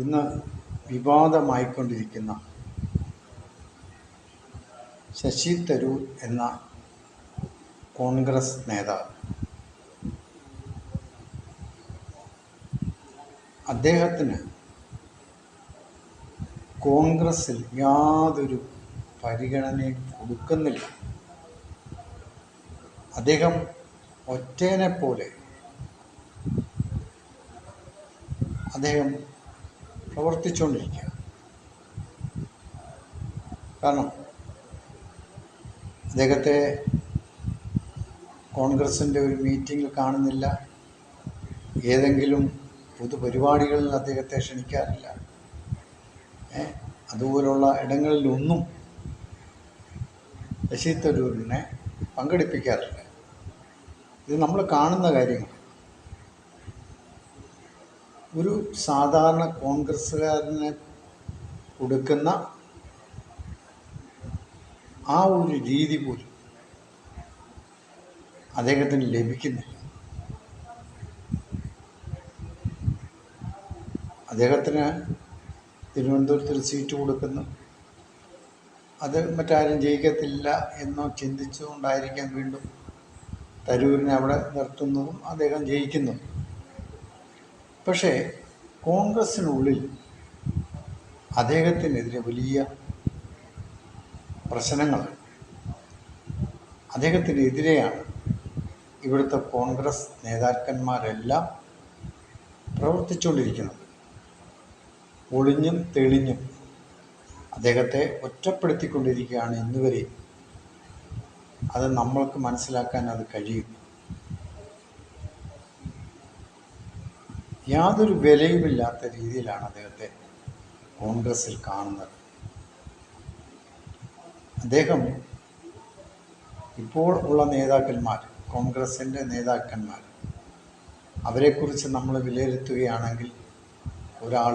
ഇന്ന് വിവാദമായിക്കൊണ്ടിരിക്കുന്ന ശശി തരൂർ എന്ന കോൺഗ്രസ് നേതാവ്. അദ്ദേഹത്തിന് കോൺഗ്രസിൽ യാതൊരു പരിഗണനയും കൊടുക്കുന്നില്ല. അദ്ദേഹം ഒറ്റേനെ പോലെ അദ്ദേഹം പ്രവർത്തിച്ചുകൊണ്ടിരിക്കുക. കാരണം അദ്ദേഹത്തെ കോൺഗ്രസിന്റെ ഒരു മീറ്റിങ്ങിൽ കാണുന്നില്ല. ഏതെങ്കിലും പൊതുപരിപാടികളിൽ അദ്ദേഹത്തെ ക്ഷണിക്കാറില്ല. അതുപോലുള്ള ഇടങ്ങളിലൊന്നും ശശി തരൂരിനെ പങ്കെടുപ്പിക്കാറില്ല. ഇത് നമ്മൾ കാണുന്ന കാര്യങ്ങൾ. ഒരു സാധാരണ കോൺഗ്രസ്സുകാരന് കൊടുക്കുന്ന ആ ഒരു രീതി പോലും അദ്ദേഹത്തിന് ലഭിക്കുന്നില്ല. അദ്ദേഹത്തിന് തിരുവനന്തപുരത്തിൽ സീറ്റ് കൊടുക്കുന്നു. അത് മറ്റാരും ജയിക്കത്തില്ല എന്നോ ചിന്തിച്ചുകൊണ്ടായിരിക്കാം വീണ്ടും തരൂരിനെ അവിടെ നിർത്തുന്നതും അദ്ദേഹം ജയിക്കുന്നതും പക്ഷേ കോൺഗ്രസ്സിനുള്ളിൽ അദ്ദേഹത്തിനെതിരെ വലിയ പ്രശ്നങ്ങൾ അദ്ദേഹത്തിനെതിരെയാണ് ഇവിടുത്തെ കോൺഗ്രസ് നേതാക്കന്മാരെല്ലാം പ്രവർത്തിച്ചുകൊണ്ടിരിക്കുന്നത്. ഒളിഞ്ഞും തെളിഞ്ഞും അദ്ദേഹത്തെ ഒറ്റപ്പെടുത്തിക്കൊണ്ടിരിക്കുകയാണ് ഇന്നുവരെ. അത് നമ്മൾക്ക് മനസ്സിലാക്കാൻ അത് കഴിയും. യാതൊരു വിലയുമില്ലാത്ത രീതിയിലാണ് അദ്ദേഹത്തെ കോൺഗ്രസ്സിൽ കാണുന്നത്. അദ്ദേഹം ഇപ്പോൾ ഉള്ള നേതാക്കന്മാർ കോൺഗ്രസിന്റെ നേതാക്കന്മാർ അവരെക്കുറിച്ച് നമ്മൾ വിലയിരുത്തുകയാണെങ്കിൽ ഒരാൾ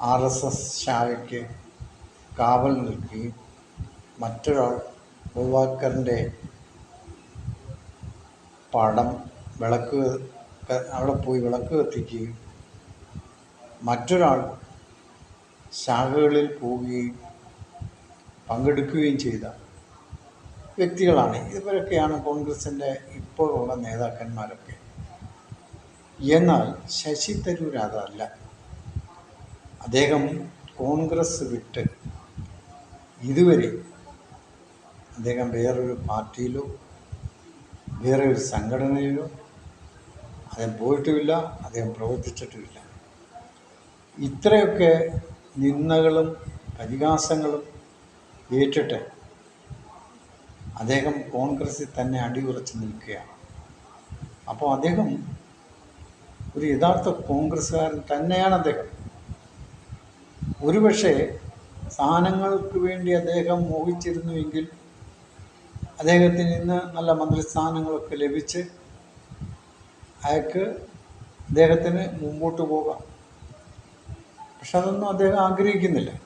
ആർ എസ് എസ് ശാഖയ്ക്ക് കാവൽ നിൽക്കുകയും മറ്റൊരാൾ ഗോവാക്കറിന്റെ പടം വിളക്ക് അവിടെ പോയി വിളക്ക് കത്തിക്കുകയും മറ്റൊരാൾ ശാഖകളിൽ പോവുകയും പങ്കെടുക്കുകയും ചെയ്ത വ്യക്തികളാണ്. ഇവരൊക്കെയാണ് കോൺഗ്രസിന്റെ ഇപ്പോഴുള്ള നേതാക്കന്മാരൊക്കെ. എന്നാൽ ശശി തരൂർ അതല്ല. അദ്ദേഹം കോൺഗ്രസ് വിട്ട് ഇതുവരെ അദ്ദേഹം വേറൊരു പാർട്ടിയിലോ വേറെ ഒരു സംഘടനയിലോ അദ്ദേഹം പോയിട്ടുമില്ല അദ്ദേഹം പ്രവർത്തിച്ചിട്ടുമില്ല. ഇത്രയൊക്കെ നിന്ദകളും പരിഹാസങ്ങളും ഏറ്റിട്ട് അദ്ദേഹം കോൺഗ്രസിൽ തന്നെ അടിയുറച്ച് നിൽക്കുകയാണ്. അപ്പോൾ അദ്ദേഹം ഒരു യഥാർത്ഥ കോൺഗ്രസ്സുകാരൻ തന്നെയാണ് അദ്ദേഹം. ഒരുപക്ഷെ സ്ഥാനങ്ങൾക്ക് വേണ്ടി അദ്ദേഹം മോഹിച്ചിരുന്നുവെങ്കിൽ അദ്ദേഹത്തിന് നിന്ന് നല്ല മന്ത്രിസ്ഥാനങ്ങളൊക്കെ ലഭിച്ച് അയാൾക്ക് അദ്ദേഹത്തിന് മുമ്പോട്ട് പോകാം. പക്ഷെ അതൊന്നും അദ്ദേഹം ആഗ്രഹിക്കുന്നില്ല.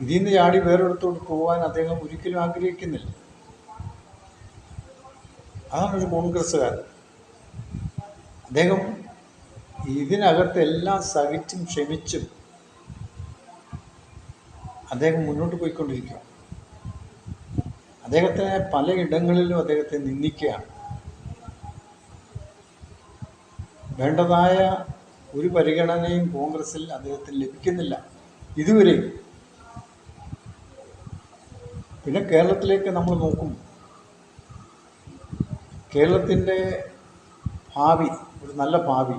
ഇതിൽ നിന്ന് ചാടി വേറൊരിടത്തോട്ട് പോകാൻ അദ്ദേഹം ഒരിക്കലും ആഗ്രഹിക്കുന്നില്ല. അതാണ് ഒരു കോൺഗ്രസ്സുകാരൻ. അദ്ദേഹം ഇതിനകത്ത് എല്ലാം സഹിച്ചും ക്ഷമിച്ചും അദ്ദേഹം മുന്നോട്ട് പോയിക്കൊണ്ടിരിക്കുക അദ്ദേഹത്തെ പലയിടങ്ങളിലും അദ്ദേഹത്തെ നിന്ദിക്കുകയാണ്. വേണ്ടതായ ഒരു പരിഗണനയും കോൺഗ്രസിൽ അദ്ദേഹത്തിന് ലഭിക്കുന്നില്ല. ഇതുവരെ പിന്നെ കേരളത്തിലേക്ക് നമ്മൾ നോക്കും. കേരളത്തിന്റെ ഭാവി ഒരു നല്ല ഭാവി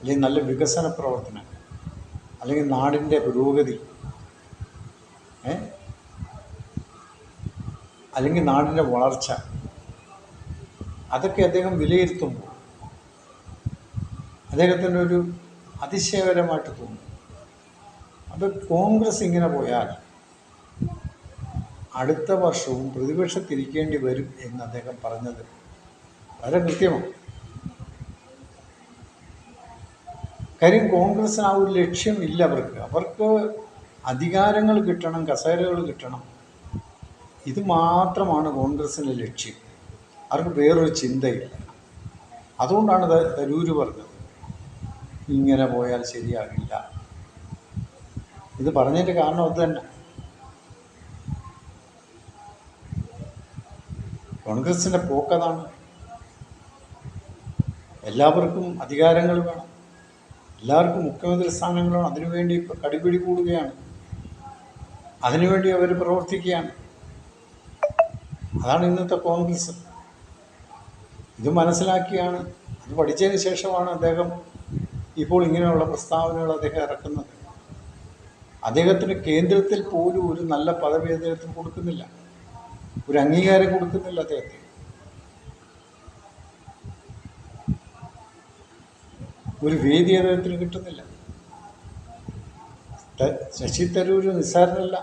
അല്ലെങ്കിൽ നല്ല വികസന പ്രവർത്തനം അല്ലെങ്കിൽ നാടിന്റെ പുരോഗതി അല്ലെങ്കിൽ നാടിന്റെ വളർച്ച അതൊക്കെ അദ്ദേഹം വിലയിരുത്തുമ്പോൾ അദ്ദേഹത്തിന്റെ ഒരു അതിശയകരമായിട്ട് തോന്നും. അത് കോൺഗ്രസ് ഇങ്ങനെ പോയാൽ അടുത്ത വർഷവും പ്രതിപക്ഷത്തിരിക്കേണ്ടി വരും എന്ന് അദ്ദേഹം പറഞ്ഞത് വളരെ കൃത്യമാണ്. കാര്യം കോൺഗ്രസ്സിന് ആ ഒരു ലക്ഷ്യമില്ല അവർക്ക്. അവർക്ക് അധികാരങ്ങൾ കിട്ടണം കസേരകൾ കിട്ടണം. ഇത് മാത്രമാണ് കോൺഗ്രസിന്റെ ലക്ഷ്യം. അവർക്ക് വേറൊരു ചിന്തയില്ല. അതുകൊണ്ടാണ് തരൂര് പറഞ്ഞത്. ഇങ്ങനെ പോയാൽ ശരിയാകില്ല. ഇത് പറഞ്ഞതിന്റെ കാരണം അത് തന്നെ. കോൺഗ്രസിന്റെ പോക്കതാണ്. എല്ലാവർക്കും അധികാരങ്ങൾ വേണം. എല്ലാവർക്കും മുഖ്യമന്ത്രി സ്ഥാനങ്ങൾ വേണം. അതിനുവേണ്ടി കടിപിടി കൂടുകയാണ്. അതിനുവേണ്ടി അവർ പ്രവർത്തിക്കുകയാണ്. അതാണ് ഇന്നത്തെ കോൺഗ്രസ്. ഇത് മനസ്സിലാക്കിയാണ്. അത് പഠിച്ചതിന് ശേഷമാണ് അദ്ദേഹം ഇപ്പോൾ ഇങ്ങനെയുള്ള പ്രസ്താവനകൾ അദ്ദേഹം ഇറക്കുന്നത്. അദ്ദേഹത്തിന് കേന്ദ്രത്തിൽ പോലും ഒരു നല്ല പദവി അദ്ദേഹത്തിന് കൊടുക്കുന്നില്ല. ഒരു അംഗീകാരം കൊടുക്കുന്നില്ല അദ്ദേഹത്തെ ഒരു വേദി അദ്ദേഹത്തിന് കിട്ടുന്നില്ല. ശശി തരൂർ നിസ്സാരനല്ല.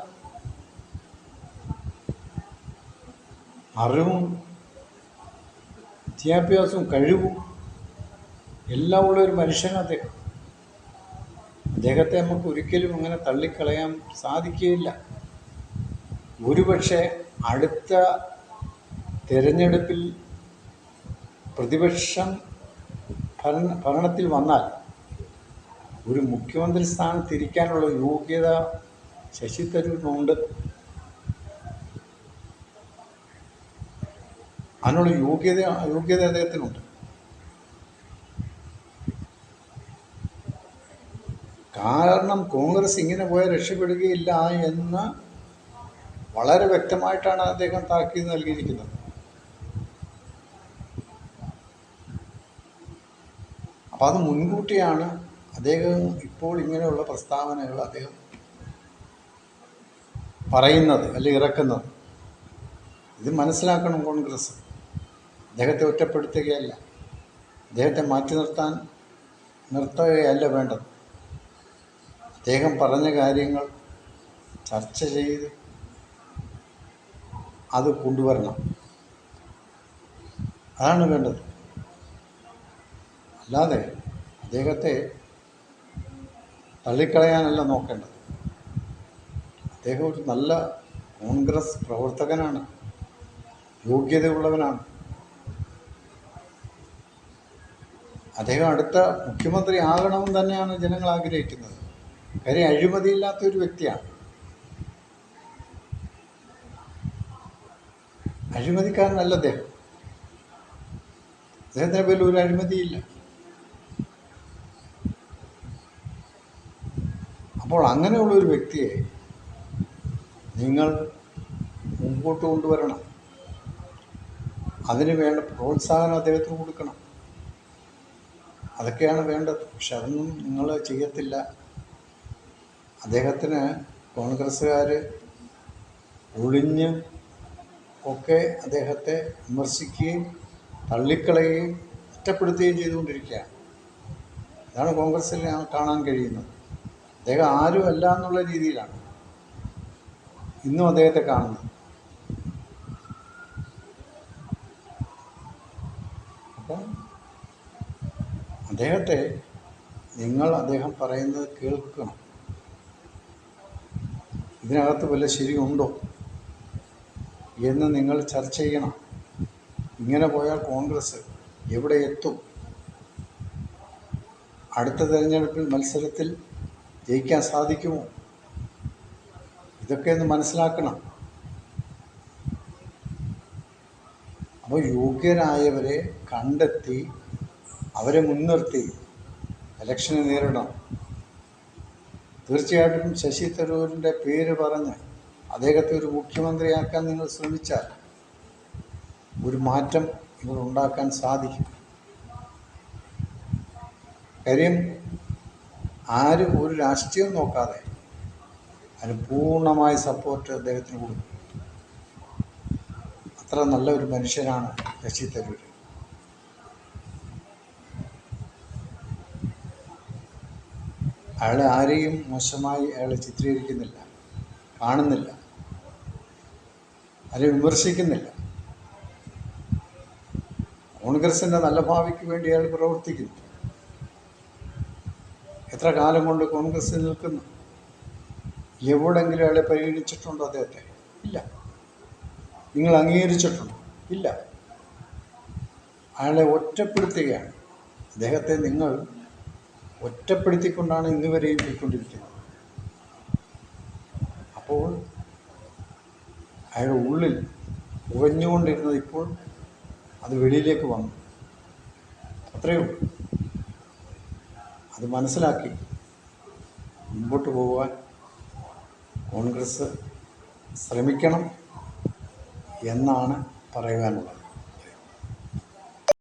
അറിവും വിദ്യാഭ്യാസവും കഴിവും എല്ലാം ഉള്ള ഒരു മനുഷ്യനാണ് അദ്ദേഹം. അദ്ദേഹത്തെ നമുക്ക് ഒരിക്കലും അങ്ങനെ തള്ളിക്കളയാൻ സാധിക്കുകയില്ല. ഒരുപക്ഷെ അടുത്ത തിരഞ്ഞെടുപ്പിൽ പ്രതിപക്ഷം ഭരണ ഭരണത്തിൽ വന്നാൽ ഒരു മുഖ്യമന്ത്രി സ്ഥാനം തിരിക്കാനുള്ള യോഗ്യത ശശി തരൂരിനുണ്ട്. അതിനുള്ള യോഗ്യത യോഗ്യത അദ്ദേഹത്തിനുണ്ട്. കാരണം കോൺഗ്രസ് ഇങ്ങനെ പോയാൽ രക്ഷപ്പെടുകയില്ല എന്ന് വളരെ വ്യക്തമായിട്ടാണ് അദ്ദേഹം താക്കീത് നൽകിയിരിക്കുന്നത്. അപ്പം അത് മുൻകൂട്ടിയാണ് അദ്ദേഹം ഇപ്പോൾ ഇങ്ങനെയുള്ള പ്രസ്താവനകൾ അദ്ദേഹം പറയുന്നത് അല്ലെങ്കിൽ ഇറക്കുന്നത്. ഇത് മനസ്സിലാക്കണം കോൺഗ്രസ്. അദ്ദേഹത്തെ ഒറ്റപ്പെടുത്തുകയല്ല. അദ്ദേഹത്തെ മാറ്റി നിർത്താൻ നിർത്തുകയല്ല വേണ്ടത്. അദ്ദേഹം പറഞ്ഞ കാര്യങ്ങൾ ചർച്ച ചെയ്ത് അത് കൊണ്ടുവരണം. അതാണ് വേണ്ടത്. അല്ലാതെ അദ്ദേഹത്തെ തള്ളിക്കളയാനല്ല നോക്കേണ്ടത്. അദ്ദേഹം ഒരു നല്ല കോൺഗ്രസ് പ്രവർത്തകനാണ്. യോഗ്യതയുള്ളവനാണ്. അദ്ദേഹം അടുത്ത മുഖ്യമന്ത്രി ആകണമെന്ന് തന്നെയാണ് ജനങ്ങൾ ആഗ്രഹിക്കുന്നത്. കാര്യം അഴിമതിയില്ലാത്ത ഒരു വ്യക്തിയാണ് അഴിമതിക്കാരനല്ല അദ്ദേഹം. അദ്ദേഹത്തിനെ പേരിൽ ഒരു അഴിമതിയില്ല. അപ്പോൾ അങ്ങനെയുള്ള ഒരു വ്യക്തിയെ നിങ്ങൾ മുമ്പോട്ട് കൊണ്ടുവരണം. അതിന് വേണ്ട പ്രോത്സാഹനം അദ്ദേഹത്തിന് കൊടുക്കണം. അതൊക്കെയാണ് വേണ്ടത്. പക്ഷെ അതൊന്നും നിങ്ങൾ ചെയ്യത്തില്ല. അദ്ദേഹത്തിന് കോൺഗ്രസ്സുകാർ ഒളിഞ്ഞ് ഒക്കെ അദ്ദേഹത്തെ വിമർശിക്കുകയും തള്ളിക്കളയുകയും ഒറ്റപ്പെടുത്തുകയും ചെയ്തുകൊണ്ടിരിക്കുകയാണ് അതാണ് കോൺഗ്രസ്സിൽ ഞാൻ കാണാൻ കഴിയുന്നത്. അദ്ദേഹം ആരുമല്ല എന്നുള്ള രീതിയിലാണ് ഇന്നും അദ്ദേഹത്തെ കാണുന്നത്. അപ്പം അദ്ദേഹത്തെ നിങ്ങൾ അദ്ദേഹം പറയുന്നത് കേൾക്കണം. ഇതിനകത്ത് വല്ല ശരിയുണ്ടോ എന്ന് നിങ്ങൾ ചർച്ച ചെയ്യണം. ഇങ്ങനെ പോയാൽ കോൺഗ്രസ് എവിടെ എത്തും? അടുത്ത തെരഞ്ഞെടുപ്പിൽ മത്സരത്തിൽ ജയിക്കാൻ സാധിക്കുമോ? ഇതൊക്കെ ഒന്ന് മനസ്സിലാക്കണം. അപ്പോൾ യോഗ്യരായവരെ കണ്ടെത്തി അവരെ മുൻനിർത്തി ഇലക്ഷനെ നേരിടണം. തീർച്ചയായിട്ടും ശശി തരൂരിന്റെ പേര് പറഞ്ഞ് അദ്ദേഹത്തെ ഒരു മുഖ്യമന്ത്രിയാക്കാൻ നിങ്ങൾ ശ്രമിച്ചാൽ ഒരു മാറ്റം നിങ്ങൾ ഉണ്ടാക്കാൻ സാധിക്കും. കാര്യം ആരും ഒരു രാഷ്ട്രീയം നോക്കാതെ അതിന് പൂർണമായ സപ്പോർട്ട് അദ്ദേഹത്തിന് കൊടുക്കും. അത്ര നല്ല ഒരു മനുഷ്യനാണ് ശശി തരൂർ അയാളെ ആരെയും മോശമായി അയാൾ ചിത്രീകരിക്കുന്നില്ല കാണുന്നില്ല ആരെയും വിമർശിക്കുന്നില്ല. കോൺഗ്രസിന്റെ നല്ല ഭാവിക്ക് വേണ്ടി അയാൾ പ്രവർത്തിക്കുന്നു. എത്ര കാലം കൊണ്ട് കോൺഗ്രസ് നിൽക്കുന്നു? എവിടെങ്കിലും അയാളെ പരിഗണിച്ചിട്ടുണ്ടോ അദ്ദേഹത്തെ? ഇല്ല. നിങ്ങൾ അംഗീകരിച്ചിട്ടുണ്ടോ? ഇല്ല. അയാളെ ഒറ്റപ്പെടുത്തുകയാണ്. അദ്ദേഹത്തെ നിങ്ങൾ ഒറ്റപ്പെടുത്തിക്കൊണ്ടാണ് ഇന്ന് വരെയും പോയിക്കൊണ്ടിരിക്കുന്നത്. അപ്പോൾ അയാളുടെ ഉള്ളിൽ ഉകഞ്ഞുകൊണ്ടിരുന്നത് ഇപ്പോൾ അത് വെളിയിലേക്ക് വന്നു. അത്രയേ ഉള്ളൂ. അത് മനസ്സിലാക്കി മുമ്പോട്ട് പോകുവാൻ കോൺഗ്രസ് ശ്രമിക്കണം എന്നാണ് പറയുവാനുള്ളത്.